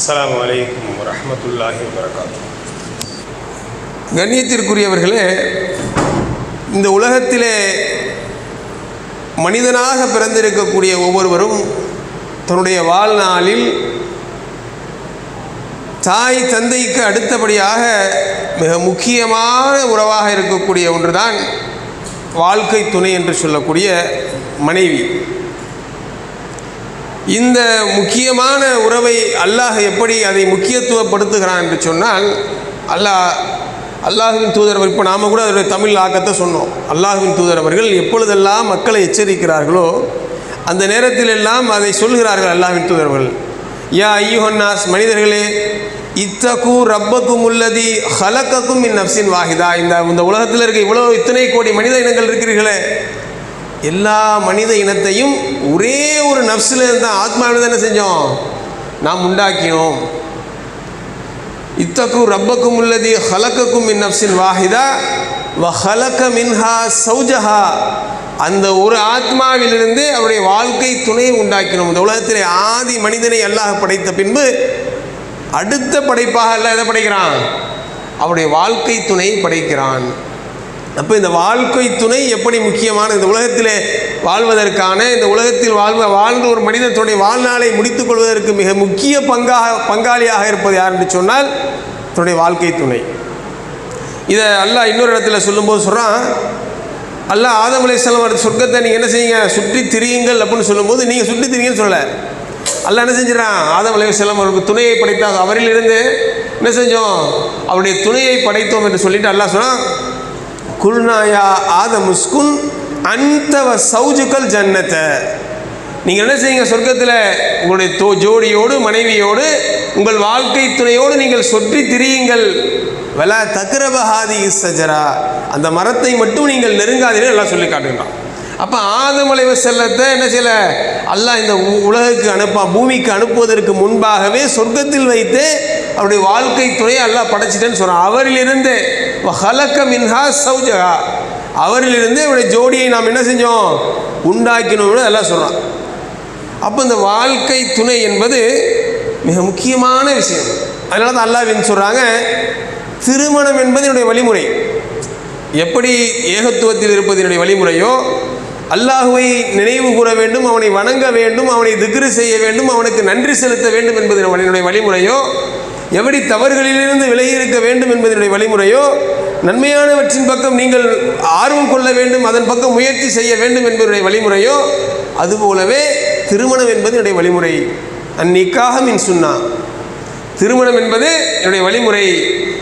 அஸ்லாம் வலைக்கம் வரமத்துல்லாஹி வரகாத்து கண்ணியத்திற்குரியவர்களே இந்த உலகத்திலே மனிதனாக பிறந்திருக்கக்கூடிய ஒவ்வொருவரும் தன்னுடைய வாழ்நாளில் தாய் தந்தைக்கு அடுத்தபடியாக மிக முக்கியமான உறவாக இருக்கக்கூடிய ஒன்றுதான் வாழ்க்கை துணை என்று சொல்லக்கூடிய மனைவி. இந்த முக்கியமான உறவை அல்லாஹ் எப்படி அதை முக்கியத்துவப்படுத்துகிறான் என்று சொன்னால் அல்லாஹ் அல்லாஹுவின் தூதர் இப்போ நாம் கூட அதோடைய தமிழ் ஆக்கத்தை சொன்னோம். அல்லாஹுவின் தூதர் அவர்கள் எப்பொழுதெல்லாம் மக்களை எச்சரிக்கிறார்களோ அந்த நேரத்தில் எல்லாம் அதை சொல்கிறார்கள் அல்லாஹ்வின் தூதர்கள் யா ஐயோன்னாஸ் மனிதர்களே இத்தகு ரப்பக்கும் உள்ளதி ஹலக்கக்கும் இன் நப்சின் வாஹிதா. இந்த இந்த உலகத்தில் இருக்க இவ்வளோ இத்தனை கோடி மனித இனங்கள் இருக்கிறீர்களே எல்லா மனித இனத்தையும் ஒரே ஒரு நப்சில் இருந்த ஆத்மாவில் தானே செஞ்சோம். நாம் உண்டாக்கினோம். இத்தக்கும் ரப்பக்கும் உள்ளதி ஹலக்கக்கும் மின் நப்சின் வாஹிதா வ ஹலக்க மின்ஹா சௌஜஹா. அந்த ஒரு ஆத்மாவிலிருந்து அவருடைய வாழ்க்கை துணையை உண்டாக்கினோம். இந்த உலகத்திலே ஆதி மனிதனை அல்லாஹ் படைத்த பின்பு அடுத்த படைப்பாக அல்ல எதை படைக்கிறான்? அவருடைய வாழ்க்கை துணையை படைக்கிறான். அப்போ இந்த வாழ்க்கை துணை எப்படி முக்கியமான இந்த உலகத்திலே வாழ்வதற்கான இந்த உலகத்தில் வாழ்வ வாழ்ந்த ஒரு மனிதனுடைய வாழ்நாளை முடித்துக் கொள்வதற்கு மிக முக்கிய பங்காக பங்காளியாக இருப்பது யார் என்று சொன்னால் தன்னுடைய வாழ்க்கை துணை. இதை அல்லாஹ் இன்னொரு இடத்துல சொல்லும்போது சொல்கிறான் அல்லாஹ் ஆதம் அலைஹிஸ்ஸலாம் சொர்க்கத்தை நீங்கள் என்ன செய்யுங்க? சுற்றி திரியுங்கள் அப்படின்னு சொல்லும்போது நீங்கள் சுற்றி திரியுங்கன்னு சொல்லலை. அல்ல என்ன செஞ்சிடறான்? ஆதம் அலைஹிஸ்ஸலாம் அவருக்கு துணையை படைத்தாங்க அவரிலிருந்து என்ன செஞ்சோம்? அவருடைய துணையை படைத்தோம் என்று சொல்லிட்டு அல்லாஹ் சொன்னான் குல்நாயா ஆத முஸ்குன் அந்தவ சௌஜுக்கல் ஜன்னத்தை. நீங்கள் என்ன செய்யுங்க? சொர்க்கத்தில் உங்களுடைய தோ ஜோடியோடு மனைவியோடு உங்கள் வாழ்க்கை துணையோடு நீங்கள் சொற்றி திரியுங்கள். வல தக்ரபஹாதி சஜரா அந்த மரத்தை மட்டும் நீங்கள் நெருங்காதீர்கள் நல்லா சொல்லி காட்டுகிறான் அப்போ ஆதமலைவ செல்லத்தை என்ன செய்யல? அல்லாஹ் இந்த உ- உலகுக்கு அனுப்பா பூமிக்கு அனுப்புவதற்கு முன்பாகவே சொர்க்கத்தில் வைத்து அவருடைய வாழ்க்கை துணையை அல்லாஹ் படைச்சிட்டேன்னு சொல்கிறான் அவரிலிருந்து ஹலக்க மின்ஹா சௌஜகா அவரிலிருந்து அவருடைய ஜோடியை நாம் என்ன செஞ்சோம்? உண்டாக்கினோம்னு எல்லாம் சொல்கிறான் அப்போ இந்த வாழ்க்கை துணை என்பது மிக முக்கியமான விஷயம். அதனால தான் அல்லாவின் சொல்கிறாங்க திருமணம் என்பது என்னுடைய வழிமுறை. எப்படி ஏகத்துவத்தில் இருப்பது என்னுடைய வழிமுறையோ அல்லாஹுவை நினைவு கூற வேண்டும் அவனை வணங்க வேண்டும் அவனை திக்ரு செய்ய வேண்டும் அவனுக்கு நன்றி செலுத்த வேண்டும் என்பது என்னுடைய வழிமுறையோ? எப்படி தவறுகளிலிருந்து விலகி இருக்க வேண்டும் என்பதனுடைய வழிமுறையோ? நன்மையானவற்றின் பக்கம் நீங்கள் ஆர்வம் கொள்ள வேண்டும் அதன் பக்கம் முயற்சி செய்ய வேண்டும் என்பதனுடைய வழிமுறையோ? அதுபோலவே திருமணம் என்பது என்னுடைய வழிமுறை. அந்நிக்காக மின் சொன்னா. திருமணம் என்பது என்னுடைய வழிமுறை.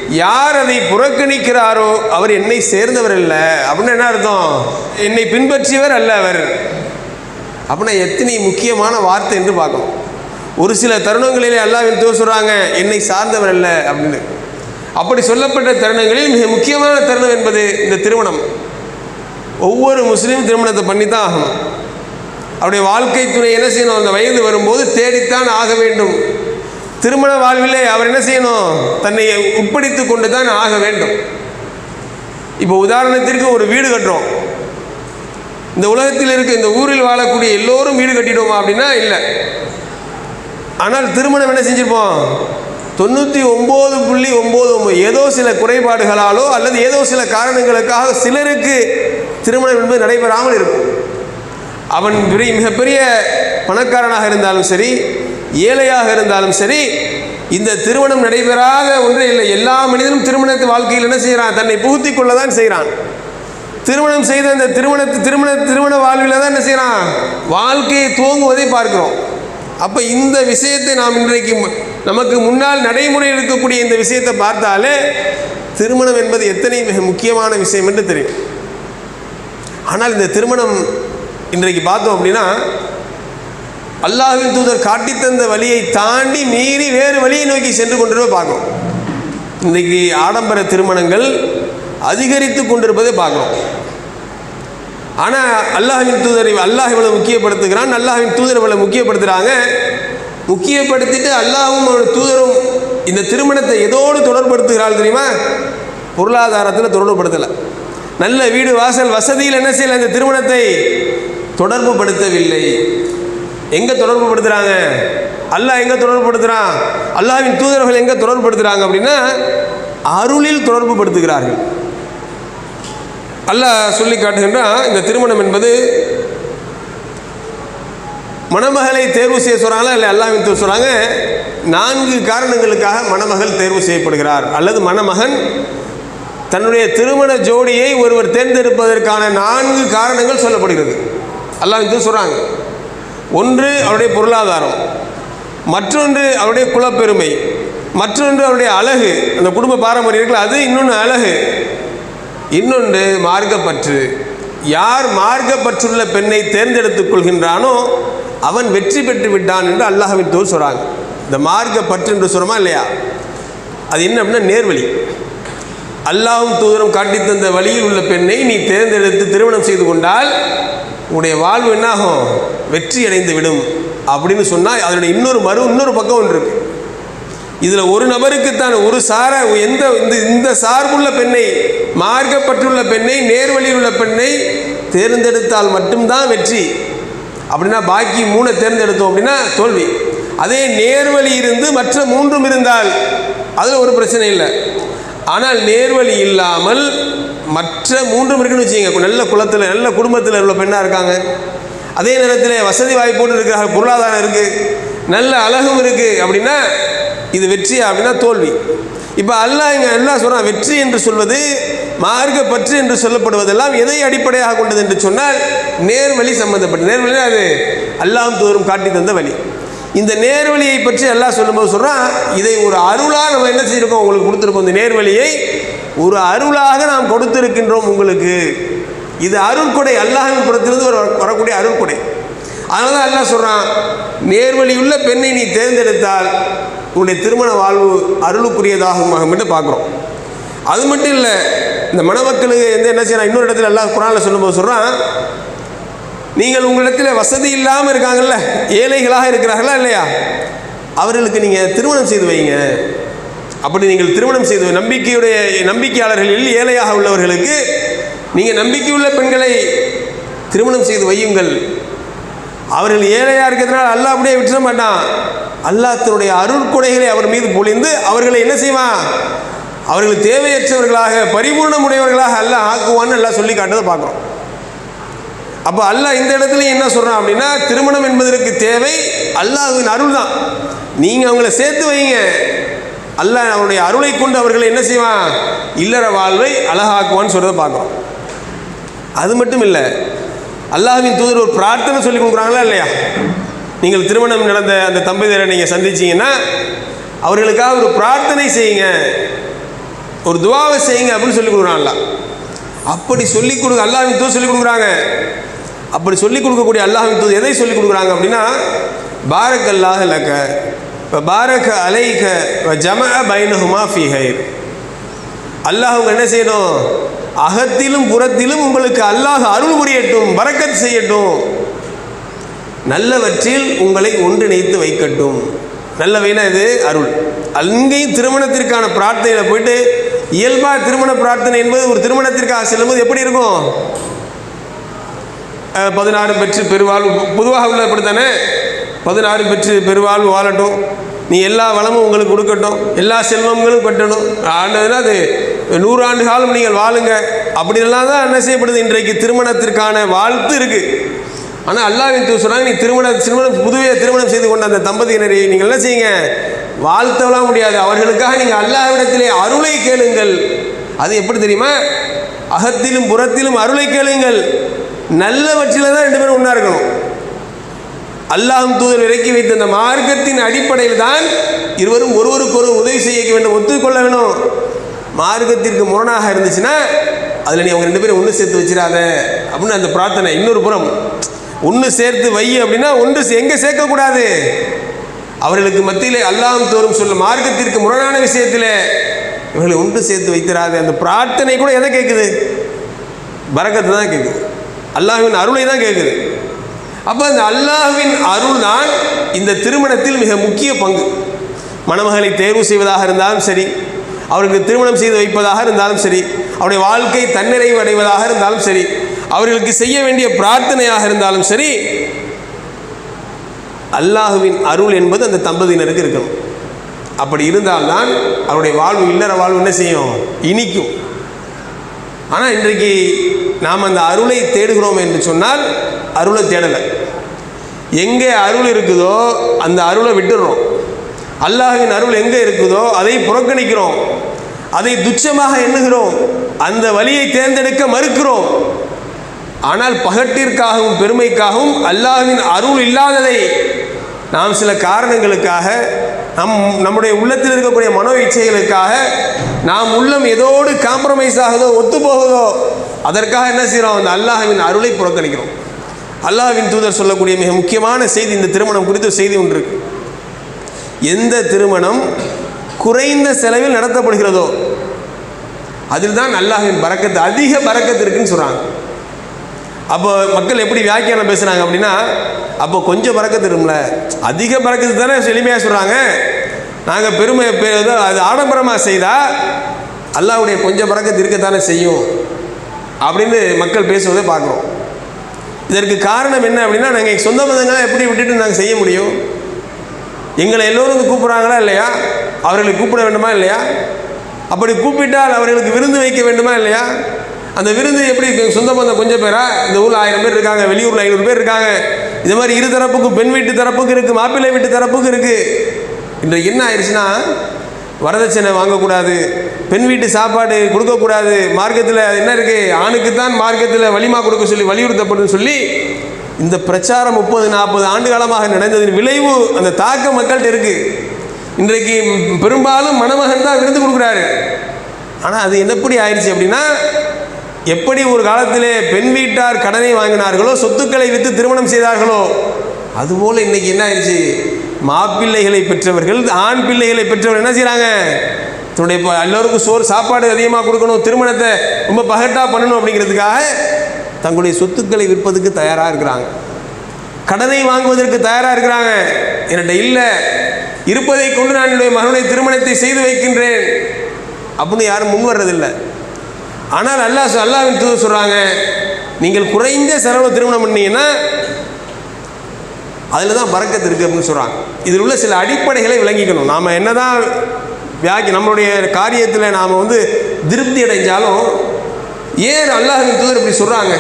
யார் அதை புறக்கணிக்கிறாரோ அவர் என்னை சேர்ந்தவர் இல்லை அப்படின்னு என்ன அர்த்தம்? என்னை பின்பற்றியவர் அல்ல அவர். அப்படின்னா எத்தனை முக்கியமான வார்த்தை என்று பார்க்கணும். ஒரு சில தருணங்களிலே அல்லாவின் தூர் சொல்கிறாங்க என்னை சார்ந்தவர் அல்ல அப்படின்னு. அப்படி சொல்லப்பட்ட தருணங்களில் மிக முக்கியமான தருணம் என்பது இந்த திருமணம். ஒவ்வொரு முஸ்லீம் திருமணத்தை பண்ணி தான் ஆகணும். அவருடைய வாழ்க்கை துணை என்ன செய்யணும்? அந்த வயது வரும்போது தேடித்தான் ஆக வேண்டும். திருமண வாழ்விலே அவர் என்ன செய்யணும்? தன்னை உட்படுத்தி கொண்டு தான் ஆக வேண்டும். இப்போ உதாரணத்திற்கு ஒரு வீடு கட்டுறோம். இந்த உலகத்தில் இருக்க இந்த ஊரில் வாழக்கூடிய எல்லோரும் வீடு கட்டிடுவோமா அப்படின்னா இல்லை. ஆனால் திருமணம் என்ன செஞ்சுருப்போம்? தொண்ணூற்றி ஒம்பது புள்ளி ஒம்பது ஒம்பது ஏதோ சில குறைபாடுகளாலோ அல்லது ஏதோ சில காரணங்களுக்காக சிலருக்கு திருமணம் என்பது நடைபெறாமல் இருக்கும். அவன் பெரிய மிகப்பெரிய பணக்காரனாக இருந்தாலும் சரி ஏழையாக இருந்தாலும் சரி இந்த திருமணம் நடைபெறாத ஒன்றே இல்லை. எல்லா மனிதனும் திருமணத்து வாழ்க்கையில் என்ன செய்கிறான்? தன்னை புகுத்தி கொள்ள தான் செய்கிறான். திருமணம் செய்த அந்த திருமணத்து திருமண திருமண வாழ்வில் தான் என்ன செய்கிறான்? வாழ்க்கையை துவங்குவதை பார்க்கிறோம். அப்போ இந்த விஷயத்தை நாம் இன்றைக்கு மு- நமக்கு முன்னால் நடைமுறையில் இருக்கக்கூடிய இந்த விஷயத்தை பார்த்தாலே திருமணம் என்பது எத்தனை மிக முக்கியமான விஷயம் என்று தெரியும். ஆனால் இந்த திருமணம் இன்றைக்கு பார்த்தோம் அப்படின்னா அல்லாஹ்வின் தூதர் காட்டித் தந்த வழியை தாண்டி மீறி வேறு வழியை நோக்கி சென்று கொண்டிருப்பதை பார்க்கணும் இன்றைக்கு ஆடம்பர திருமணங்கள் அதிகரித்து கொண்டிருப்பதை பார்க்கணும் ஆனால் அல்லாஹின் தூதர் அல்லாஹ் இவ்வளோ முக்கியப்படுத்துகிறான் அல்லாஹின் தூதர் இவ்வளோ முக்கியப்படுத்துகிறாங்க முக்கியப்படுத்திட்டு அல்லாஹும் அவனோட தூதரும் இந்த திருமணத்தை எதோடு தொடர்படுத்துகிறாள் தெரியுமா? பொருளாதாரத்தில் தொடர்புபடுத்தலை. நல்ல வீடு வாசல் வசதியில் என்ன செய்யலை? இந்த திருமணத்தை தொடர்புபடுத்தவில்லை. எங்கே தொடர்புபடுத்துகிறாங்க அல்லாஹ் எங்கே தொடர்புபடுத்துகிறான் அல்லாவின் அல்லாஹ்வின் தூதர்கள் எங்கே தொடர்புபடுத்துகிறாங்க அப்படின்னா அருளில் தொடர்பு படுத்துகிறார்கள் அல்லாஹ் சொல்லி காட்டுகின்றான் இந்த திருமணம் என்பது மணமகளை தேர்வு செய்ய சொல்கிறாங்களா இல்லை அல்லாவின் தூதர் சொல்கிறாங்க நான்கு காரணங்களுக்காக மணமகள் தேர்வு செய்யப்படுகிறார். அல்லது மணமகன் தன்னுடைய திருமண ஜோடியை ஒருவர் தேர்ந்தெடுப்பதற்கான நான்கு காரணங்கள் சொல்லப்படுகிறது. அல்லாவின் தூதர் சொல்கிறாங்க ஒன்று அவருடைய பொருளாதாரம் மற்றொன்று அவருடைய குலப்பெருமை மற்றொன்று அவருடைய அழகு அந்த குடும்ப பாரம்பரியம் இருக்குல்ல அது இன்னொன்று அழகு. இன்னொன்று மார்க்கப்பற்று. யார் மார்க்கப்பற்றுள்ள பெண்ணை தேர்ந்தெடுத்துக் கொள்கின்றானோ அவன் வெற்றி பெற்று விட்டான் என்று அல்லாஹ்வின் தோல் சொல்கிறாங்க இந்த மார்க்கப்பற்று என்று சொல்கிறோமா இல்லையா? அது என்ன அப்படின்னா நேர்வழி. அல்லாஹ்வும் தூதரம் காட்டி தந்த வழியில் உள்ள பெண்ணை நீ தேர்ந்தெடுத்து திருமணம் செய்து கொண்டால் உன்னுடைய வாழ்வு என்னாகும்? வெற்றி அடைந்து விடும் அப்படின்னு சொன்னால் அதனுடைய இன்னொரு மறு இன்னொரு பக்கம் ஒன்று இருக்கு. இதில் ஒரு நபருக்குத்தான் ஒரு சார எந்த இந்த இந்த சார்புள்ள பெண்ணை மார்க்கப்பட்டுள்ள பெண்ணை நேர்வழியில் உள்ள பெண்ணை தேர்ந்தெடுத்தால் மட்டும்தான் வெற்றி. அப்படின்னா பாக்கி மூணை தேர்ந்தெடுத்தோம் அப்படின்னா தோல்வி. அதே நேர்வழி இருந்து மற்ற மூன்றும் இருந்தால் அதில் ஒரு பிரச்சனை இல்லை. ஆனால் நேர்வழி இல்லாமல் மற்ற மூன்றும் இருக்குன்னு வச்சுக்கோங்க. நல்ல குளத்தில் நல்ல குடும்பத்தில் உள்ள பெண்ணாக இருக்காங்க. அதே நேரத்தில் வசதி வாய்ப்போடு இருக்கிறாங்க. பொருளாதாரம் இருக்குது நல்ல அழகும் இருக்குது அப்படின்னா இது வெற்றி அப்படின்னா தோல்வி. இப்போ அல்லாஹ் இங்கே எல்லாம் சொல்கிறான் வெற்றி என்று சொல்வது மார்க்க பற்று என்று சொல்லப்படுவதெல்லாம் எதை அடிப்படையாக கொண்டது என்று சொன்னால் நேர்வழி சம்பந்தப்பட்ட நேர்வழி அது அல்லாம் தோறும் காட்டி தந்த வழி. இந்த நேர்வழியை பற்றி எல்லாம் சொல்லும்போது சொல்கிறான் இதை ஒரு அருளாக நம்ம என்ன செய்யிருக்கோம் உங்களுக்கு கொடுத்துருக்கோம் இந்த நேர்வழியை. ஒரு அருளாக நாம் கொடுத்திருக்கின்றோம் உங்களுக்கு. இது அருள்கொடை அல்லாஹின் புறத்திலிருந்து வர வரக்கூடிய அருள்கொடை அதனால தான் எல்லாம் சொல்கிறான் நேர்வழியுள்ள பெண்ணை நீ தேர்ந்தெடுத்தால் உன்னுடைய திருமண வாழ்வு அருளுக்குரியதாகும் என்று பார்க்குறோம். அது மட்டும் இல்லை இந்த மணமக்களுக்கு வந்து என்ன செய்யறான்? இன்னொரு இடத்துல எல்லாம் குரானில் சொல்லும்போது சொல்கிறான் நீங்கள் உங்களிடத்தில் வசதி இல்லாமல் இருக்காங்கல்ல ஏழைகளாக இருக்கிறார்களா இல்லையா? அவர்களுக்கு நீங்கள் திருமணம் செய்து வைங்க. அப்படி நீங்கள் திருமணம் செய்து நம்பிக்கையுடைய நம்பிக்கையாளர்களில் ஏழையாக உள்ளவர்களுக்கு நீங்கள் நம்பிக்கையுள்ள பெண்களை திருமணம் செய்து வையுங்கள். அவர்கள் ஏழையாக இருக்கிறதுனால அல்லாஹ் அப்படியே விட்டுற மாட்டான். அல்லாஹ் தன்னுடைய அருட்கொடைகளை அவர் மீது பொழிந்து அவர்களை என்ன செய்வான் அவர்கள் தேவையற்றவர்களாக பரிபூர்ணமுடையவர்களாக அல்லாஹ் ஆக்குவான்னு எல்லாம் சொல்லி காட்டுறதை பார்க்குறோம். அப்போ அல்லாஹ் இந்த இடத்துல என்ன சொல்கிறான் அப்படின்னா திருமணம் என்பதற்கு தேவை அல்லாஹின் அருள் தான் நீங்கள் அவங்கள சேர்த்து வைங்க. அல்லாஹ் அவனுடைய அருளை கொண்டு அவர்களை என்ன செய்வான்? இல்லற வாழ்வை அழகாக்குவான்னு சொல்கிறத பார்க்குறோம். அது மட்டும் இல்லை அல்லாஹ்வின் தூதர் ஒரு பிரார்த்தனை சொல்லி கொடுக்குறாங்களா இல்லையா? நீங்கள் திருமணம் நடந்த அந்த தம்பதியரை நீங்கள் சந்திச்சிங்கன்னா அவர்களுக்காக ஒரு பிரார்த்தனை செய்யுங்க. ஒரு துவாவை செய்யுங்க அப்படின்னு சொல்லி கொடுக்குறான்ல அப்படி சொல்லி கொடுக்க அல்லாஹ்வின் தூதர் சொல்லி கொடுக்குறாங்க. அப்படி சொல்லிக் கொடுக்கக்கூடிய அல்லாஹின் தூது எதை சொல்லி கொடுக்குறாங்க அப்படின்னா பாரக் அல்லாஹ் லக்க இப்போ பாரக அலைக ஜம பைனஹுமா ஃபி ஹைர் அல்லாஹ் அவங்க என்ன செய்யணும்? அகத்திலும் புறத்திலும் உங்களுக்கு அல்லாஹ் அருள் புரியட்டும் பறக்கத் செய்யட்டும். நல்லவற்றில் உங்களை ஒன்றிணைத்து வைக்கட்டும். நல்லவைனா இது அருள். அங்கேயும் திருமணத்திற்கான பிரார்த்தனையில் போயிட்டு இயல்பாக திருமண பிரார்த்தனை என்பது ஒரு திருமணத்திற்காக செல்லும்போது எப்படி இருக்கும்? பதினாறு பெற்று பெருவாழ்வு பொதுவாக உள்ள இப்படி தானே பதினாறு பெற்று பெருவாழ்வு வாழட்டும். நீ எல்லா வளமும் உங்களுக்கு கொடுக்கட்டும். எல்லா செல்வங்களும் கட்டணும் ஆண்டதுன்னா அது? நூறு ஆண்டு காலம் நீங்கள் வாழுங்க. அப்படின்லாம் தான் என்ன செய்யப்படுது? இன்றைக்கு திருமணத்திற்கான வாழ்த்து இருக்குது ஆனால் அல்லாவின் தூ சொன்னாங்க நீ திருமண திருமணம் புதுவே திருமணம் செய்து கொண்ட அந்த தம்பதியினரை நீங்கள் என்ன செய்யுங்க? வாழ்த்தவெல்லாம் முடியாது. அவர்களுக்காக நீங்கள் அல்லாவிடத்திலே அருளை கேளுங்கள். அது எப்படி தெரியுமா? அகத்திலும் புறத்திலும் அருளை கேளுங்கள். நல்லவற்றில் தான் ரெண்டு பேரும் ஒன்றா இருக்கணும். அல்லாஹும் தூதர் இறக்கி வைத்த அந்த மார்க்கத்தின் அடிப்படையில் தான் இருவரும் ஒருவருக்கொரு உதவி செய்ய வேண்டும் ஒத்துக்கொள்ள வேணும். மார்க்கத்திற்கு முரணாக இருந்துச்சுன்னா அதில் நீ அவங்க ரெண்டு பேரும் ஒன்று சேர்த்து வச்சிடாத. அப்படின்னு அந்த பிரார்த்தனை. இன்னொரு புறம் ஒன்று சேர்த்து வை அப்படின்னா ஒன்று சே- எங்கே சேர்க்கக்கூடாது? அவர்களுக்கு மத்தியிலே அல்லாஹ் தோறும் சொல்ல மார்க்கத்திற்கு முரணான விஷயத்தில் இவர்களை ஒன்று சேர்த்து வைத்திராது. அந்த பிரார்த்தனை கூட எதை கேட்குது பறக்கத்தை தான் கேட்குது அல்லாஹுவின் அருளை தான் கேட்குது அப்போ அந்த அல்லாஹுவின் அருள் தான் இந்த திருமணத்தில் மிக முக்கிய பங்கு. மணமகளை தேர்வு செய்வதாக இருந்தாலும் சரி அவருக்கு திருமணம் செய்து வைப்பதாக இருந்தாலும் சரி அவருடைய வாழ்க்கை தன்னிறைவு அடைவதாக இருந்தாலும் சரி அவர்களுக்கு செய்ய வேண்டிய பிரார்த்தனையாக இருந்தாலும் சரி அல்லாஹுவின் அருள் என்பது அந்த தம்பதியினருக்கு இருக்கணும். அப்படி இருந்தால்தான் அவருடைய வாழ்வு இல்லற வாழ்வு என்ன செய்யும்? இனிக்கும். ஆனால் இன்றைக்கு நாம் அந்த அருளை தேடுகிறோம் என்று சொன்னால் அருளை தேடலை. எங்கே அருள் இருக்குதோ அந்த அருளை விட்டுடுறோம். அல்லாஹின் அருள் எங்கே இருக்குதோ அதை புறக்கணிக்கிறோம். அதை துச்சமாக எண்ணுகிறோம். அந்த வழியை தேர்ந்தெடுக்க மறுக்கிறோம். ஆனால் பகட்டிற்காகவும் பெருமைக்காகவும் அல்லாஹின் அருள் இல்லாததை நாம் சில காரணங்களுக்காக நம் நம்முடைய உள்ளத்தில் இருக்கக்கூடிய மனோ இச்சைகளுக்காக நாம் உள்ளம் எதோடு காம்ப்ரமைஸ் ஆகுதோ ஒத்து போகுதோ அதற்காக என்ன செய்கிறோம் அந்த அல்லாஹவின் அருளை புறக்கணிக்கிறோம். அல்லாஹ்வின் தூதர் சொல்லக்கூடிய மிக முக்கியமான செய்தி இந்த திருமணம் குறித்த செய்தி ஒன்று இருக்கு. எந்த திருமணம் குறைந்த செலவில் நடத்தப்படுகிறதோ அதில் தான் அல்லாஹின் பறக்கத்து அதிக பறக்கத்து இருக்குன்னு சொல்கிறாங்க அப்போ மக்கள் எப்படி வியாக்கியானம் பேசுகிறாங்க அப்படின்னா அப்போ கொஞ்சம் பறக்கத்து இருக்கும்ல. அதிக பறக்கத்து தானே எளிமையாக சொல்கிறாங்க நாங்கள் பெருமை பெ- அது ஆடம்பரமாக செய்தால் அல்லாஹுடைய கொஞ்சம் பறக்கத்து இருக்கத்தானே செய்யும். அப்படின்னு மக்கள் பேசுவதை பார்க்குறோம். இதற்கு காரணம் என்ன அப்படின்னா நாங்கள் சொந்த பந்தங்களை எப்படி விட்டுட்டு நாங்கள் செய்ய முடியும்? எங்களை எல்லோரும் வந்து கூப்பிட்றாங்களா இல்லையா? அவர்களை கூப்பிட வேண்டுமா இல்லையா? அப்படி கூப்பிட்டால் அவர்களுக்கு விருந்து வைக்க வேண்டுமா இல்லையா? அந்த விருந்து எப்படி சொந்த பந்தம் கொஞ்சம் பேரா இந்த ஊரில் ஆயிரம் பேர் இருக்காங்க வெளியூரில் ஐநூறு பேர் இருக்காங்க இது மாதிரி இரு தரப்புக்கும் பெண் வீட்டு தரப்புக்கும் இருக்குது மாப்பிள்ளை வீட்டு தரப்புக்கும் இருக்குது இன்றைக்கு என்ன ஆயிடுச்சுன்னா வரதட்சணை வாங்கக்கூடாது பெண் வீட்டு சாப்பாடு கொடுக்கக்கூடாது மார்க்கத்தில் என்ன இருக்குது ஆணுக்கு தான் மார்க்கத்தில் வலிமா கொடுக்க சொல்லி வலியுறுத்தப்படும் சொல்லி இந்த பிரச்சாரம் முப்பது நாற்பது ஆண்டு காலமாக நடந்ததின் விளைவு அந்த தாக்கம் மக்கள்கிட்ட இருக்குது இன்றைக்கு பெரும்பாலும் மணமகன் தான் விருந்து கொடுக்குறாரு. ஆனால் அது எப்படி ஆயிடுச்சு அப்படின்னா எப்படி ஒரு காலத்திலே பெண் வீட்டார் கடனை வாங்கினார்களோ சொத்துக்களை விற்று திருமணம் செய்தார்களோ அதுபோல் இன்றைக்கி என்ன ஆயிடுச்சு? மாப்பிள்ளைகளை பெற்றவர்கள் ஆண் பிள்ளைகளை பெற்றவர்கள் என்ன செய்கிறாங்க தன்னுடைய இப்போ எல்லோருக்கும் சோறு சாப்பாடு அதிகமாக கொடுக்கணும் திருமணத்தை ரொம்ப பகட்டாக பண்ணணும் அப்படிங்கிறதுக்காக தங்களுடைய சொத்துக்களை விற்பதுக்கு தயாராக இருக்கிறாங்க. கடனை வாங்குவதற்கு தயாராக இருக்கிறாங்க. என்னிட்ட இல்லை இருப்பதை கொண்டு நான் என்னுடைய மகனுடைய திருமணத்தை செய்து வைக்கின்றேன். அப்படின்னு யாரும் முன் வர்றதில்லை. ஆனால் அல்லாஹ் அல்லாஹ் அல்லாஹ்வின் சொல்கிறாங்க நீங்கள் குறைந்த செலவு திருமணம் பண்ணீங்கன்னா அதில் தான் பறக்கத்து இருக்குது அப்படின்னு சொல்கிறாங்க இதில் உள்ள சில அடிப்படைகளை விளங்கிக்கணும். நாம் என்னதான் வியாக்கி நம்மளுடைய காரியத்தில் நாம் வந்து திருப்தி அடைஞ்சாலும் ஏன் அல்லாஹின் தூதர் இப்படி சொல்கிறாங்க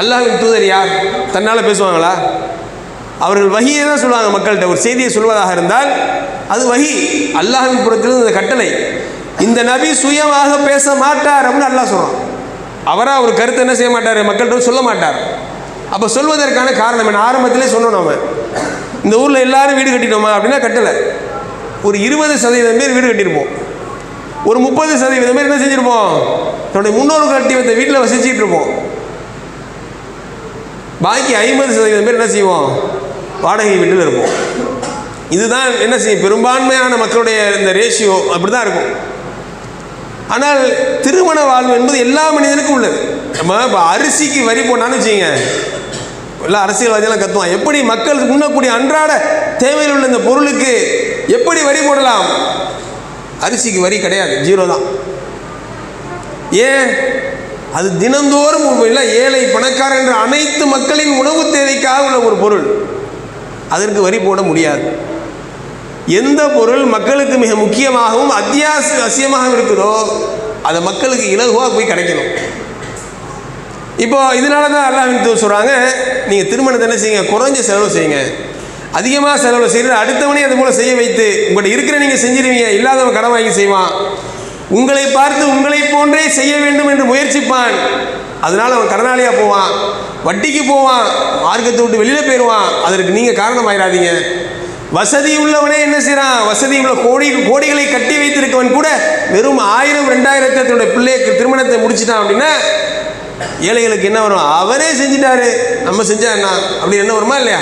அல்லாஹின் தூதர் யார்? தன்னால் பேசுவாங்களா? அவர்கள் வகியை தான் சொல்லுவாங்க மக்கள்கிட்ட. ஒரு செய்தியை சொல்வதாக இருந்தால் அது வகி. அல்லாஹின் புறத்திலிருந்து இந்த கட்டளை. இந்த நபி சுயமாக பேச மாட்டார் அப்படின்னு அல்லாஹ் சொல்கிறான் அவராக ஒரு கருத்தை என்ன செய்ய மாட்டார்? மக்கள்கிட்ட சொல்ல மாட்டார். அப்போ சொல்வதற்கான காரணம் என்ன? ஆரம்பத்திலே சொன்னோம் நம்ம இந்த ஊரில் எல்லாரும் வீடு கட்டிட்டோமா அப்படின்னா கட்டலை. ஒரு இருபது சதவீதம் பேர் வீடு கட்டியிருப்போம் ஒரு முப்பது சதவீதம் பேர் என்ன செஞ்சுருப்போம்? தன்னுடைய முன்னோர்கள் கட்டி வந்த வீட்டில் வசிச்சுட்டு இருப்போம். பாக்கி ஐம்பது சதவீதம் பேர் என்ன செய்வோம்? வாடகை வீட்டில் இருப்போம். இதுதான் என்ன செய்யும்? பெரும்பான்மையான மக்களுடைய இந்த ரேஷியோ அப்படி தான் இருக்கும். ஆனால் திருமண வாழ்வு என்பது எல்லா மனிதனுக்கும் உள்ளது. நம்ம இப்போ அரிசிக்கு வரி போட்டான்னு வச்சுங்க எல்லாம் அரசியல்வாதியெல்லாம் கத்துவான். எப்படி மக்களுக்கு முன்னக்கூடிய அன்றாட தேவையில் உள்ள இந்த பொருளுக்கு எப்படி வரி போடலாம்? அரிசிக்கு வரி கிடையாது ஜீரோ தான். ஏன்? அது தினந்தோறும் இல்லை ஏழை பணக்காரன் என்ற அனைத்து மக்களின் உணவு தேவைக்காக உள்ள ஒரு பொருள். அதற்கு வரி போட முடியாது. எந்த பொருள் மக்களுக்கு மிக முக்கியமாகவும் அத்தியாவசியமாகவும் இருக்குதோ அதை மக்களுக்கு இலகுவாக போய் கிடைக்கணும். இப்போ இதனால தான் அல்லாஹ்வின் சொல்கிறாங்க நீங்கள் திருமணத்தை என்ன செய்யுங்க குறைஞ்ச செலவு செய்யுங்க. அதிகமாக செலவு செய்கிறது அடுத்தவனே அது போல் செய்ய வைத்து உங்கள்கிட்ட இருக்கிற நீங்கள் செஞ்சிருவீங்க இல்லாதவன் கடன் வாங்கி செய்வான். உங்களை பார்த்து உங்களை போன்றே செய்ய வேண்டும் என்று முயற்சிப்பான். அதனால் அவன் கடனாளியாக போவான் வட்டிக்கு போவான் மார்க்கத்தை விட்டு வெளியில் போயிடுவான். அதற்கு நீங்கள் காரணமாயிடாதீங்க வசதி உள்ளவனே என்ன செய்கிறான் வசதி உள்ள கோடி கோடிகளை கட்டி வைத்திருக்கவன் கூட வெறும் ஆயிரம் ரெண்டாயிரத்தை பிள்ளைக்கு திருமணத்தை முடிச்சிட்டான் அப்படின்னா ஏழைகளுக்கு என்ன வரும்? அவரே செஞ்சிட்டாரு. நம்ம செஞ்சா என்ன? அப்படி என்ன வருமா இல்லையா?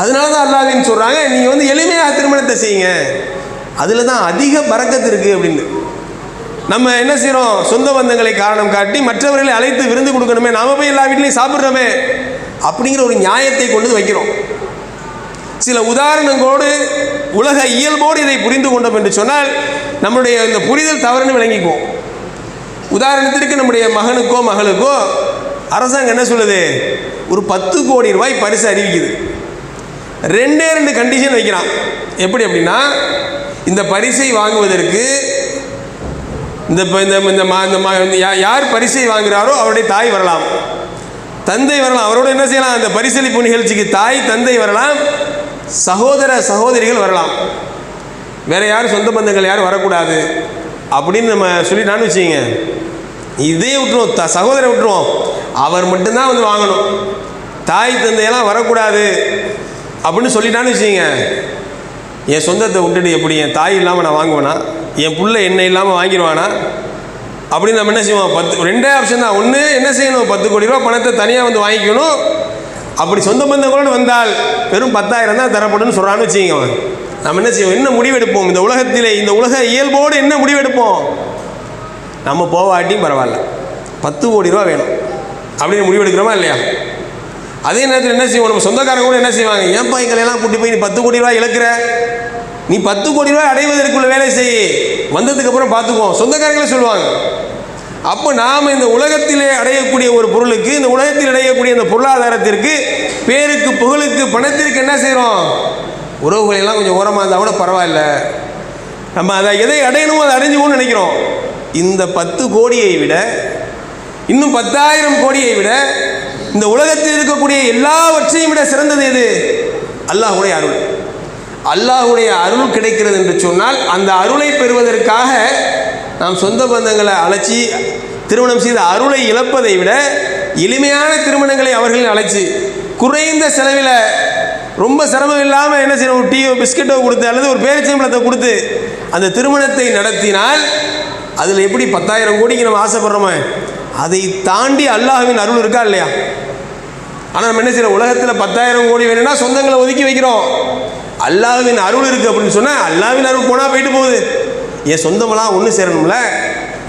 அதனால தான் அல்லாவின்னு சொல்கிறாங்க நீங்கள் வந்து எளிமையாக திருமணத்தை செய்யுங்க. அதில் தான் அதிக பறக்கத்து இருக்குது அப்படின்னு. நம்ம என்ன செய்கிறோம் சொந்த பந்தங்களை காரணம் காட்டி மற்றவர்களை அழைத்து விருந்து கொடுக்கணுமே நாம போய் எல்லா வீட்லையும் சாப்பிட்றோமே அப்படிங்கிற ஒரு நியாயத்தை கொண்டு வைக்கிறோம். சில உதாரணங்களோடு உலக இயல்போடு இதை புரிந்து கொண்டோம் என்று சொன்னால் நம்முடைய இந்த புரிதல் தவறுன்னு விளங்கிக்குவோம். உதாரணத்திற்கு நம்முடைய மகனுக்கோ மகளுக்கோ அரசாங்கம் என்ன சொல்லுது? ஒரு பத்து கோடி ரூபாய் பரிசு அறிவிக்குது. ரெண்டே ரெண்டு கண்டிஷன் வைக்கிறான். எப்படி அப்படின்னா இந்த பரிசை வாங்குவதற்கு இந்த இப்போ இந்த இந்த மா இந்த மா யார் பரிசை வாங்குகிறாரோ அவருடைய தாய் வரலாம். தந்தை வரலாம். அவரோட என்ன செய்யலாம்? அந்த பரிசளிப்பு நிகழ்ச்சிக்கு தாய் தந்தை வரலாம். சகோதர சகோதரிகள் வரலாம். வேற யாரும் சொந்த பந்தங்கள் யாரும் வரக்கூடாது. அப்படின்னு நம்ம சொல்லிட்டான்னு வச்சுக்கோங்க. இதே விட்டுருவோம் த சகோதரை விட்டுருவோம். அவர் மட்டும்தான் வந்து வாங்கணும். தாய் தந்தையெல்லாம் வரக்கூடாது அப்படின்னு சொல்லிட்டான்னு வச்சுங்க என் சொந்தத்தை விட்டுட்டு எப்படி என் தாய் இல்லாமல் நான் வாங்குவேனா? என் புள்ள என்ன இல்லாமல் வாங்கிடுவானா? அப்படின்னு நம்ம என்ன செய்வோம்? பத்து ரெண்டே ஆப்ஷன் தான். ஒன்று என்ன செய்யணும்? பத்து கோடி ரூபா பணத்தை தனியாக வந்து வாங்கிக்கணும். அப்படி சொந்த பந்தங்களோடு வந்தால் வெறும் பத்தாயிரம் தான் தரப்படும்னு சொல்கிறான்னு வச்சுக்கோங்க. நம்ம என்ன செய்வோம்? என்ன முடிவெடுப்போம்? இந்த உலகத்திலே இந்த உலக இயல்போடு என்ன முடிவெடுப்போம்? நம்ம போவாட்டியும் பரவாயில்ல. பத்து கோடி ரூபா வேணும். அப்படின்னு முடிவெடுக்கிறோமா இல்லையா? அதே நேரத்தில் என்ன செய்வோம்? நம்ம சொந்தக்காரங்க கூட என்ன செய்வாங்க? ஏன்பா எங்களெல்லாம் கூட்டி போய் நீ பத்து கோடி ரூபாய் இழக்கிற? நீ பத்து கோடி ரூபாய் அடைவதற்குள்ள வேலை செய். வந்ததுக்கப்புறம் பார்த்துக்குவோம். சொந்தக்காரங்களே சொல்லுவாங்க. அப்போ நாம் இந்த உலகத்திலே அடையக்கூடிய ஒரு பொருளுக்கு இந்த உலகத்தில் அடையக்கூடிய இந்த பொருளாதாரத்திற்கு பேருக்கு புகழுக்கு பணத்திற்கு என்ன செய்கிறோம் உறவுகளெல்லாம் கொஞ்சம் ஓரமாக இருந்தால் கூட பரவாயில்ல. நம்ம அதை எதை அடையணுமோ அதை அடைஞ்சுக்கணும்னு நினைக்கிறோம். இந்த பத்து கோடியை விட இன்னும் பத்தாயிரம் கோடியை விட இந்த உலகத்தில் இருக்கக்கூடிய எல்லாவற்றையும் விட சிறந்தது எது? அல்லாஹுடைய அருள். அல்லாஹுடைய அருள் கிடைக்கிறது என்று சொன்னால் அந்த அருளை பெறுவதற்காக நாம் சொந்த பந்தங்களை அழைச்சி திருமணம் செய்த அருளை இழப்பதை விட எளிமையான திருமணங்களை அவர்கள் அழைச்சி குறைந்த செலவில் ரொம்ப சிரமம் இல்லாமல் என்ன செய்யணும் ஒரு டீயோ பிஸ்கட்டோ கொடுத்து அல்லது ஒரு பேரிச்சம்பளத்தை கொடுத்து அந்த திருமணத்தை நடத்தினால் அதில் எப்படி பத்தாயிரம் கோடிக்கு நம்ம ஆசைப்படுறோமே? அதை தாண்டி அல்லாஹுவின் அருள் இருக்கா இல்லையா? ஆனால் நம்ம என்ன செய்யறோம்? உலகத்தில் பத்தாயிரம் கோடி வேணும்னா சொந்தங்களை ஒதுக்கி வைக்கிறோம். அல்லாஹுவின் அருள் இருக்குது அப்படின்னு சொன்னால் அல்லாஹ்வின் அருள் போனால் போயிட்டு போகுது. என் சொந்தமெல்லாம் ஒன்று சேரணும்ல?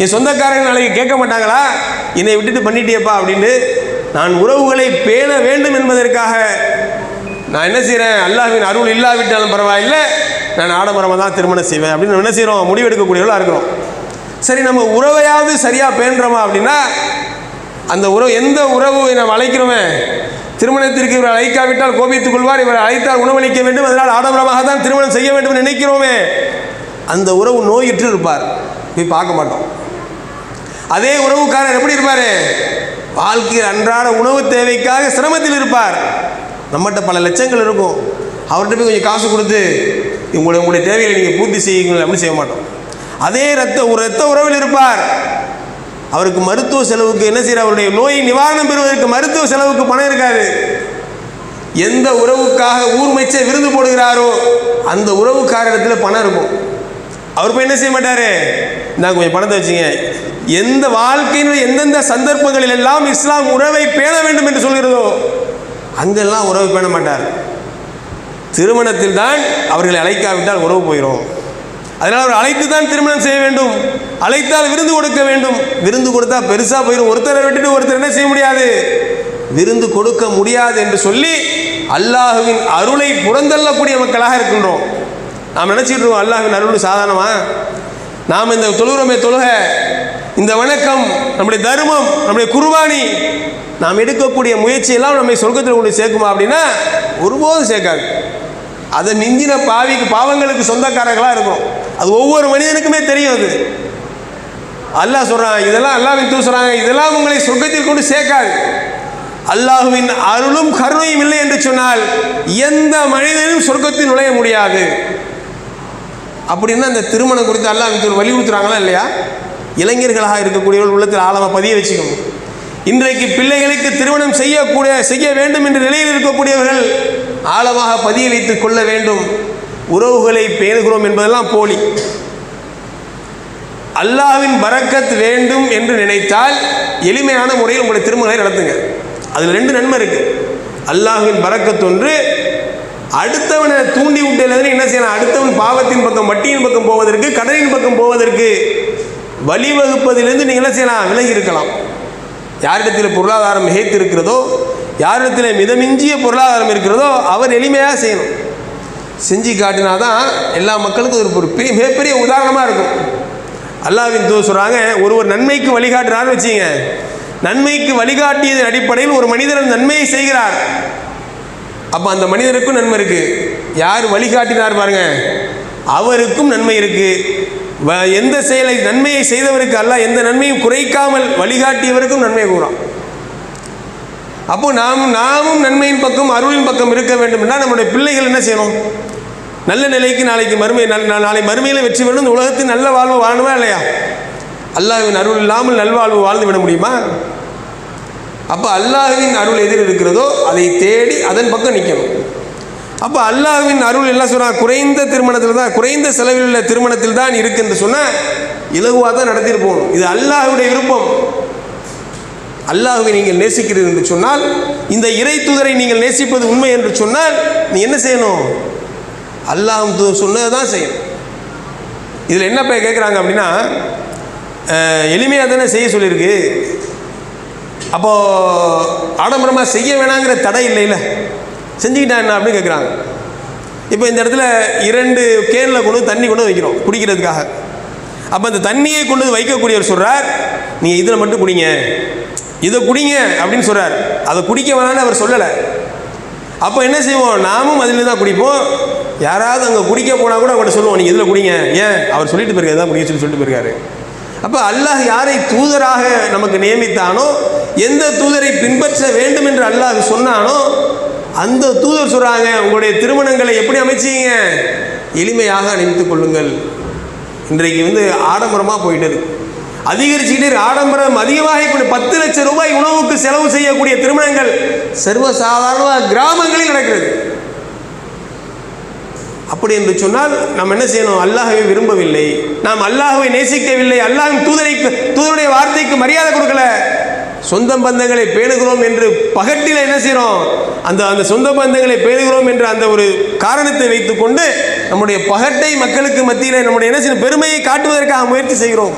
என் சொந்தக்காரங்க நாளைக்கு கேட்க மாட்டாங்களா? என்னை விட்டுட்டு பண்ணிட்டியப்பா அப்படின்னு நான் உறவுகளை பேண வேண்டும் என்பதற்காக நான் என்ன செய்கிறேன் அல்லாஹின் அருள் இல்லாவிட்டாலும் பரவாயில்லை. நான் ஆடம்பரமாக தான் திருமணம் செய்வேன் அப்படின்னு என்ன செய்கிறோம் முடிவெடுக்கக்கூடியவர்களாக இருக்கிறோம். சரி நம்ம உறவையாவது சரியாக பேணுறோமா அப்படின்னா அந்த உறவு எந்த உறவு நம்ம அழைக்கிறோமே திருமணத்திற்கு இவர் அழைக்காவிட்டால் கோபித்துக் கொள்வார் இவர் அழைத்தால் உணவளிக்க வேண்டும் அதனால் ஆடம்பரமாக தான் திருமணம் செய்ய வேண்டும் நினைக்கிறோமே? அந்த உறவு நோயிற்று இருப்பார். போய் பார்க்க மாட்டோம். அதே உறவுக்காரர் எப்படி இருப்பார்? வாழ்க்கையில் அன்றாட உணவு தேவைக்காக சிரமத்தில் இருப்பார். நம்மகிட்ட பல லட்சங்கள் இருக்கும். அவர்கிட்ட போய் கொஞ்சம் காசு கொடுத்து உங்களுடைய உங்களுடைய தேவைகளை நீங்கள் பூர்த்தி செய்யுங்கள் அப்படின்னு செய்ய மாட்டோம். அதே ரத்த ஒரு ரத்த உறவில் இருப்பார். அவருக்கு மருத்துவ செலவுக்கு என்ன செய்யற அவருடைய நோயை நிவாரணம் பெறுவதற்கு மருத்துவ செலவுக்கு பணம் இருக்காது. எந்த உறவுக்காக ஊர் விருந்து போடுகிறாரோ அந்த உறவுக்காரரிடத்தில் பணம் இருக்கும். அவர் போய் என்ன செய்ய மாட்டாரு? நான் கொஞ்சம் பணத்தை வச்சுங்க. எந்த வாழ்க்கையினுடைய எந்தெந்த சந்தர்ப்பங்களில் எல்லாம் இஸ்லாம் உறவை பேண வேண்டும் என்று சொல்கிறதோ அங்கெல்லாம் உறவு பேண மாட்டார். திருமணத்தில் தான் அவர்களை அழைக்காவிட்டால் உறவு போயிடும் அதனால் அவர் அழைத்து தான் திருமணம் செய்ய வேண்டும். அழைத்தால் விருந்து கொடுக்க வேண்டும். விருந்து கொடுத்தா பெருசாக போயிடும் ஒருத்தரை விட்டுட்டு ஒருத்தர் என்ன செய்ய முடியாது? விருந்து கொடுக்க முடியாது என்று சொல்லி அல்லாஹுவின் அருளை புறந்தள்ளக்கூடிய மக்களாக இருக்கின்றோம். நாம் நினச்சிட்டு இருக்கோம் அல்லாஹுவின் அருள் சாதாரணமா? நாம் இந்த தொழுகிறோமே தொழுக. இந்த வணக்கம் நம்முடைய தர்மம் நம்முடைய குர்பானி நாம் எடுக்கக்கூடிய முயற்சியெல்லாம் நம்மை சொர்க்கத்தில் கொண்டு சேர்க்குமா? அப்படின்னா ஒருபோதும் சேர்க்காது. அதை மிஞ்சின பாவிக்கு பாவங்களுக்கு சொந்தக்காரர்களாக இருக்கும் அது ஒவ்வொரு மனிதனுக்குமே தெரியும் அது. அல்லாஹ் சொல்கிறான் இதெல்லாம் அல்லாஹ்வின் தூசுறாங்க சொல்கிறாங்க இதெல்லாம் உங்களை சொர்க்கத்தில் கொண்டு சேர்க்காது. அல்லாஹுவின் அருளும் கருணையும் இல்லை என்று சொன்னால் எந்த மனிதனும் சொர்க்கத்தில் நுழைய முடியாது. அப்படின்னா அந்த திருமணம் குறித்து அல்லாஹ் வலியுறுத்துறாங்களா இல்லையா? இளைஞர்களாக இருக்கக்கூடியவர்கள் உள்ளத்தில் ஆழமாக பதிய வச்சுக்கணும். இன்றைக்கு பிள்ளைகளுக்கு திருமணம் செய்யக்கூடிய செய்ய வேண்டும் என்ற நிலையில் இருக்கக்கூடியவர்கள் ஆழமாக பதிய வைத்துக் கொள்ள வேண்டும். உறவுகளை பேணுகிறோம் என்பதெல்லாம் போலி. அல்லாவின் பரக்கத் வேண்டும் என்று நினைத்தால் எளிமையான முறையில் உங்களுடைய திருமணங்களை நடத்துங்க. அதில் ரெண்டு நன்மை இருக்கு. அல்லாஹ்வின் பறக்கத் ஒன்று அடுத்தவனை தூண்டி விட்டதுலேருந்து என்ன செய்யலாம்? அடுத்தவன் பாவத்தின் பக்கம் வட்டியின் பக்கம் போவதற்கு கடனின் பக்கம் போவதற்கு வழிவகுப்பதிலிருந்து நீங்கள் என்ன செய்யலாம்? விலகி இருக்கலாம். யாரிடத்தில் பொருளாதாரம் மிகைத்து இருக்கிறதோ யாரிடத்தில் மிதமிஞ்சிய பொருளாதாரம் இருக்கிறதோ அவர் எளிமையாக செய்யணும். செஞ்சு காட்டினாதான் எல்லா மக்களுக்கும் ஒரு ஒரு பெரிய மிகப்பெரிய உதாரணமாக இருக்கும். அல்லாவின் தூ சொல்கிறாங்க ஒரு ஒரு நன்மைக்கு வழிகாட்டுறான்னு வச்சுங்க நன்மைக்கு வழிகாட்டியதன் அடிப்படையில் ஒரு மனிதர் நன்மையை செய்கிறார். அப்போ அந்த மனிதருக்கும் நன்மை இருக்குது யார் வழிகாட்டினார் பாருங்க. அவருக்கும் நன்மை இருக்குது வ- எந்த செயலை நன்மையை செய்தவருக்கு அல்ல எந்த நன்மையும் குறைக்காமல் வழிகாட்டியவருக்கும் நன்மை கூறான் அப்போ நாம் நாமும் நன்மையின் பக்கம் அருளின் பக்கம் இருக்க வேண்டும் என்றால் நம்முடைய பிள்ளைகள் என்ன செய்யணும்? நல்ல நிலைக்கு நாளைக்கு மறுமை நல் நா- நாளை மறுமையில் வெற்றி பெறணும் இந்த உலகத்தில் நல்ல வாழ்வு வாழணுமா இல்லையா? அல்லாஹ்வின் அருள் இல்லாமல் நல்வாழ்வு வாழ்ந்து விட முடியுமா? அப்போ அல்லாஹ்வின் அருள் எதிர் இருக்கிறதோ அதை தேடி அதன் பக்கம் நிற்கணும் அப்போ அல்லாஹ்வின் அருள் எல்லாம் சொல்கிறான் குறைந்த திருமணத்தில் தான் குறைந்த செலவில் உள்ள திருமணத்தில் தான் இருக்குன்னு சொன்னால் இலகுவாக தான் நடத்திட்டு போகணும். இது அல்லாஹ்வுடைய விருப்பம். அல்லாஹுவை நீங்கள் நேசிக்கிறீர்கள் என்று சொன்னால் இந்த இறை தூதரை நீங்கள் நேசிப்பது உண்மை என்று சொன்னால் நீ என்ன செய்யணும்? அல்லாஹ் தூதர் சொன்னதை தான் செய்யணும். இதில் என்ன போய் கேட்குறாங்க அப்படின்னா எளிமையாக தானே செய்ய சொல்லியிருக்கு. அப்போது ஆடம்பரமாக செய்ய வேணாங்கிற தடை இல்லைல்ல செஞ்சுக்கிட்டா என்ன அப்படின்னு கேட்குறாங்க இப்போ இந்த இடத்துல இரண்டு கேனில் கொண்டு தண்ணி கொண்டு வைக்கிறோம் குடிக்கிறதுக்காக. அப்போ அந்த தண்ணியை கொண்டு வைக்கக்கூடியவர் சொல்கிறார் நீங்கள் இதில் மட்டும் குடிங்க. இதை குடிங்க அப்படின்னு சொல்கிறார் அதை குடிக்க வேணான்னு அவர் சொல்லலை. அப்போ என்ன செய்வோம்? நாமும் அதில் தான் குடிப்போம். யாராவது அங்கே குடிக்க போனால் கூட அவங்கள்ட்ட சொல்லுவோம் நீங்கள் இதில் குடிங்க? ஏன்? அவர் சொல்லிட்டு போயிருக்காரு. தான் குடிக்க சொல்லி சொல்லிட்டு போயிருக்காரு. அப்போ அல்லாஹ் யாரை தூதராக நமக்கு நியமித்தானோ எந்த தூதரை பின்பற்ற வேண்டும் என்று அல்லாஹ் சொன்னானோ அந்த தூதர் சொல்கிறாங்க உங்களுடைய திருமணங்களை எப்படி அமைச்சீங்க? எளிமையாக அணிந்து கொள்ளுங்கள். இன்றைக்கு வந்து ஆடம்பரமாக போயிட்டு அதிகரிச்சுக்கிட்டு ஆடம்பரம் அதிகமாக இப்போ பத்து லட்சம் ரூபாய் உணவுக்கு செலவு செய்யக்கூடிய திருமணங்கள் சர்வசாதாரணமாக கிராமங்களில் நடக்கிறது. அப்படி என்று சொன்னால் நாம் என்ன செய்யணும்? அல்லாஹவை விரும்பவில்லை. நாம் அல்லாஹவை நேசிக்கவில்லை. அல்லாஹின் தூதரை தூதருடைய வார்த்தைக்கு மரியாதை கொடுக்கல. சொந்த பந்தங்களை பேணுகிறோம் என்று பகட்டில் என்ன செய்கிறோம் அந்த அந்த சொந்த பந்தங்களை பேணுகிறோம் என்ற அந்த ஒரு காரணத்தை வைத்துக்கொண்டு நம்முடைய பகட்டை மக்களுக்கு மத்தியில் நம்முடைய என்ன செய்யணும்? பெருமையை காட்டுவதற்காக முயற்சி செய்கிறோம்.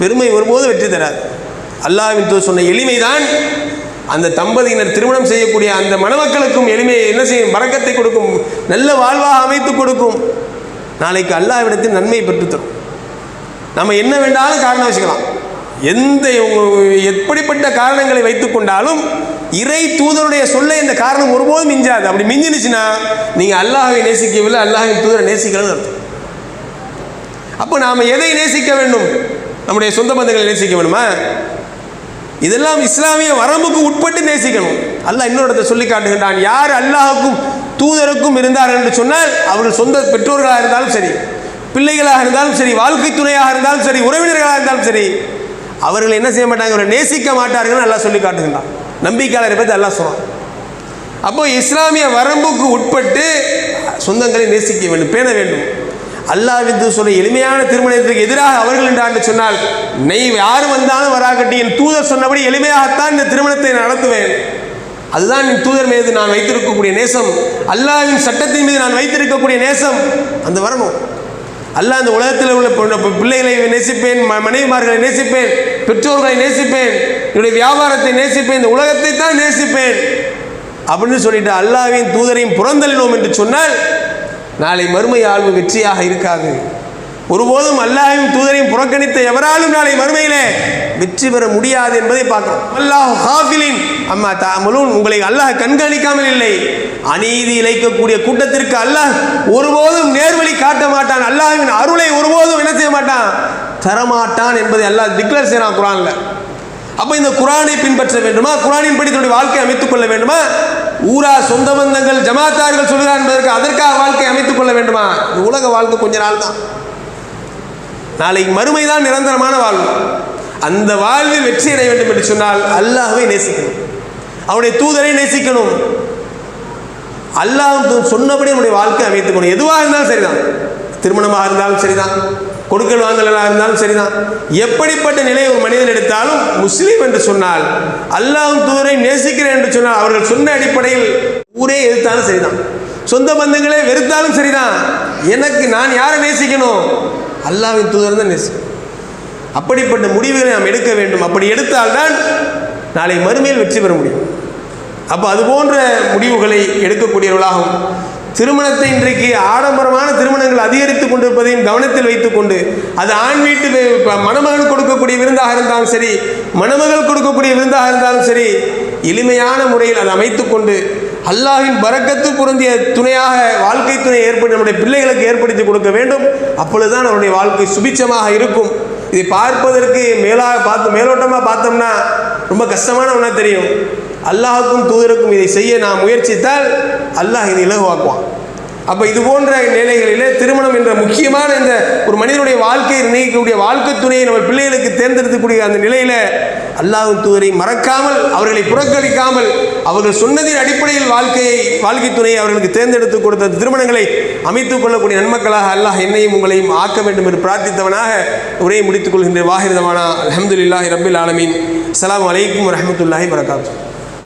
பெருமை ஒருபோது வெற்றி தராது. அல்லாவின் தூதர் சொன்ன எளிமைதான். அந்த தம்பதியினர் திருமணம் செய்யக்கூடிய அந்த மணமக்களுக்கும் எளிமையை என்ன செய்யும்? பறக்கத்தை கொடுக்கும். நல்ல வாழ்வாக அமைத்து கொடுக்கும். நாளைக்கு அல்லாவிடத்தில் நன்மையை பெற்றுத்தரும். நம்ம என்ன வேண்டாலும் காரணம் வச்சுக்கலாம். எந்த எப்படிப்பட்ட காரணங்களை வைத்துக்கொண்டாலும் இறை தூதருடைய சொல்ல இந்த காரணம் ஒருபோதும் மிஞ்சாது. அப்படி மிஞ்சினுச்சுன்னா நீங்கள் அல்லாஹை நேசிக்கவில்லை அல்லாஹின் தூதரை நேசிக்கலன்னு அர்த்தம். அப்போ நாம் எதை நேசிக்க வேண்டும்? நம்முடைய சொந்த பந்தங்களை நேசிக்க வேணுமா? இதெல்லாம் இஸ்லாமிய வரம்புக்கு உட்பட்டு நேசிக்கணும். அல்லாஹ் இன்னொரு இடத்தை சொல்லி காட்டுகின்றான் யார் அல்லாஹுக்கும் தூதருக்கும் இருந்தார் என்று சொன்னால் அவர்கள் சொந்த பெற்றோர்களாக இருந்தாலும் சரி பிள்ளைகளாக இருந்தாலும் சரி வாழ்க்கை துணையாக இருந்தாலும் சரி உறவினர்களாக இருந்தாலும் சரி அவர்கள் என்ன செய்ய மாட்டாங்க? அவரை நேசிக்க மாட்டார்கள் நல்லா சொல்லி காட்டுகின்றான். நம்பிக்கையாளரை பற்றி அல்லாஹ் சொல்கிறான் அப்போ இஸ்லாமிய வரம்புக்கு உட்பட்டு சொந்தங்களை நேசிக்க வேண்டும் பேண வேண்டும். அல்லாஹ்வின் சொல்ல எளிமையான திருமணத்திற்கு எதிராக அவர்கள் என்று சொன்னால் நெய் யார் வந்தாலும் வராகட்டி என் தூதர் சொன்னபடி எளிமையாகத்தான் இந்த திருமணத்தை நடத்துவேன். அதுதான் என் தூதர் மீது நான் வைத்திருக்கக்கூடிய நேசம். அல்லாவின் சட்டத்தின் மீது நான் வைத்திருக்கக்கூடிய நேசம். அந்த வரணும். அல்லாஹ் அந்த உலகத்தில் உள்ள பிள்ளைகளை நேசிப்பேன் ம- மனைவிமார்களை நேசிப்பேன் பெற்றோர்களை நேசிப்பேன் என்னுடைய வியாபாரத்தை நேசிப்பேன் இந்த உலகத்தை தான் நேசிப்பேன். அப்படின்னு சொல்லிட்டு அல்லாவின் தூதரையும் புறந்தள்ளினோம் என்று சொன்னால் நாளை மறுமை ஆழ்வு வெற்றியாக இருக்காது. ஒருபோதும் அல்லாஹையும் தூதரையும் புறக்கணித்த எவராலும் நாளை மறுமையிலே வெற்றி பெற முடியாது என்பதை பார்க்கிறோம். அல்லாஹ் ஹாஃபிலின் அம்மா தாமலும் உங்களை அல்லாஹ் கண்காணிக்காமல் இல்லை. அநீதி இழைக்கக்கூடிய கூட்டத்திற்கு அல்லாஹ் ஒருபோதும் நேர்வழி காட்ட மாட்டான். அல்லாஹ்வின் அருளை ஒருபோதும் என்ன செய்ய மாட்டான்? தரமாட்டான் என்பதை அல்லாஹ் டிக்ளேர் செய்யறான் குரானில். அப்போ இந்த குரானை பின்பற்ற வேண்டுமா? குரானின் படி தன்னுடைய வாழ்க்கை அமைத்துக் கொள்ள வேண்டுமா? ஊரா சொந்த பந்தங்கள் ஜமாத்தார்கள் சொல்கிறார் என்பதற்கு அதற்காக வாழ்க்கை அமைத்துக் கொள்ள வேண்டுமா? இந்த உலக வாழ்க்கை கொஞ்ச நாள் தான். நாளைக்கு மறுமை தான் நிரந்தரமான வாழ்வு. அந்த வாழ்வில் வெற்றி அடைய வேண்டும் என்று சொன்னால் அல்லாஹ்வை நேசிக்கணும். அவனுடைய தூதரை நேசிக்கணும். அல்லாஹ் தூ- சொன்னபடி நம்முடைய வாழ்க்கை அமைத்துக்கணும் எதுவாக இருந்தாலும் சரிதான். திருமணமாக இருந்தாலும் சரிதான். கொடுக்கல் வாங்கலாக இருந்தாலும் சரிதான். எப்படிப்பட்ட நிலை ஒரு மனிதன் எடுத்தாலும் முஸ்லீம் என்று சொன்னால் அல்லாஹ் தூதரை நேசிக்கிறேன் என்று சொன்னால் அவர்கள் சொன்ன அடிப்படையில் ஊரே எதிர்த்தாலும் சரிதான். சொந்த பந்தங்களே வெறுத்தாலும் சரிதான். எனக்கு நான் யாரை நேசிக்கணும்? அல்லாவின் தூதர் தான் நேசிக்கணும். அப்படிப்பட்ட முடிவுகளை நாம் எடுக்க வேண்டும். அப்படி எடுத்தால்தான் நாளை மறுமையில் வெற்றி பெற முடியும். அப்போ அது போன்ற முடிவுகளை எடுக்கக்கூடியவர்களாகும் திருமணத்தை இன்றைக்கு ஆடம்பரமான திருமணங்கள் அதிகரித்து கொண்டிருப்பதையும் கவனத்தில் வைத்துக்கொண்டு அது ஆண் வீட்டு மணமகன் கொடுக்கக்கூடிய விருந்தாக இருந்தாலும் சரி மணமகள் கொடுக்கக்கூடிய விருந்தாக இருந்தாலும் சரி எளிமையான முறையில் அதை அமைத்துக்கொண்டு அல்லாஹின் பறக்கத்து பொருந்திய துணையாக வாழ்க்கை துணை ஏற்படுத்தி நம்முடைய பிள்ளைகளுக்கு ஏற்படுத்தி கொடுக்க வேண்டும். அப்பொழுதுதான் நம்முடைய வாழ்க்கை சுபிச்சமாக இருக்கும். இதை பார்ப்பதற்கு மேலாக பார்த்து மேலோட்டமாக பார்த்தோம்னா ரொம்ப கஷ்டமான ஒன்றா தெரியும். அல்லாஹுக்கும் தூதருக்கும் இதை செய்ய நாம் முயற்சித்தால் அல்லாஹ் இதை இலகுவாக்குவான். அப்போ இது போன்ற நிலைகளிலே திருமணம் என்ற முக்கியமான இந்த ஒரு மனிதனுடைய வாழ்க்கையை நிர்ணயிக்கக்கூடிய வாழ்க்கை துணையை நம்ம பிள்ளைகளுக்கு தேர்ந்தெடுக்கக்கூடிய அந்த நிலையில் அல்லாஹும் தூதரை மறக்காமல் அவர்களை புறக்கணிக்காமல் அவர்கள் சொன்னதின் அடிப்படையில் வாழ்க்கையை வாழ்க்கை துணையை அவர்களுக்கு தேர்ந்தெடுத்து கொடுத்த திருமணங்களை அமைத்துக் கொள்ளக்கூடிய நன்மக்களாக அல்லாஹ் என்னையும் உங்களையும் ஆக்க வேண்டும் என்று பிரார்த்தித்தவனாக உரையை முடித்துக் கொள்கின்ற வாகிருதமான அலமதுல்லாஹி ரபில் ஆலமீன். அலாம் அலைக்கும் வரமத்துல்லாஹி வரகாத்து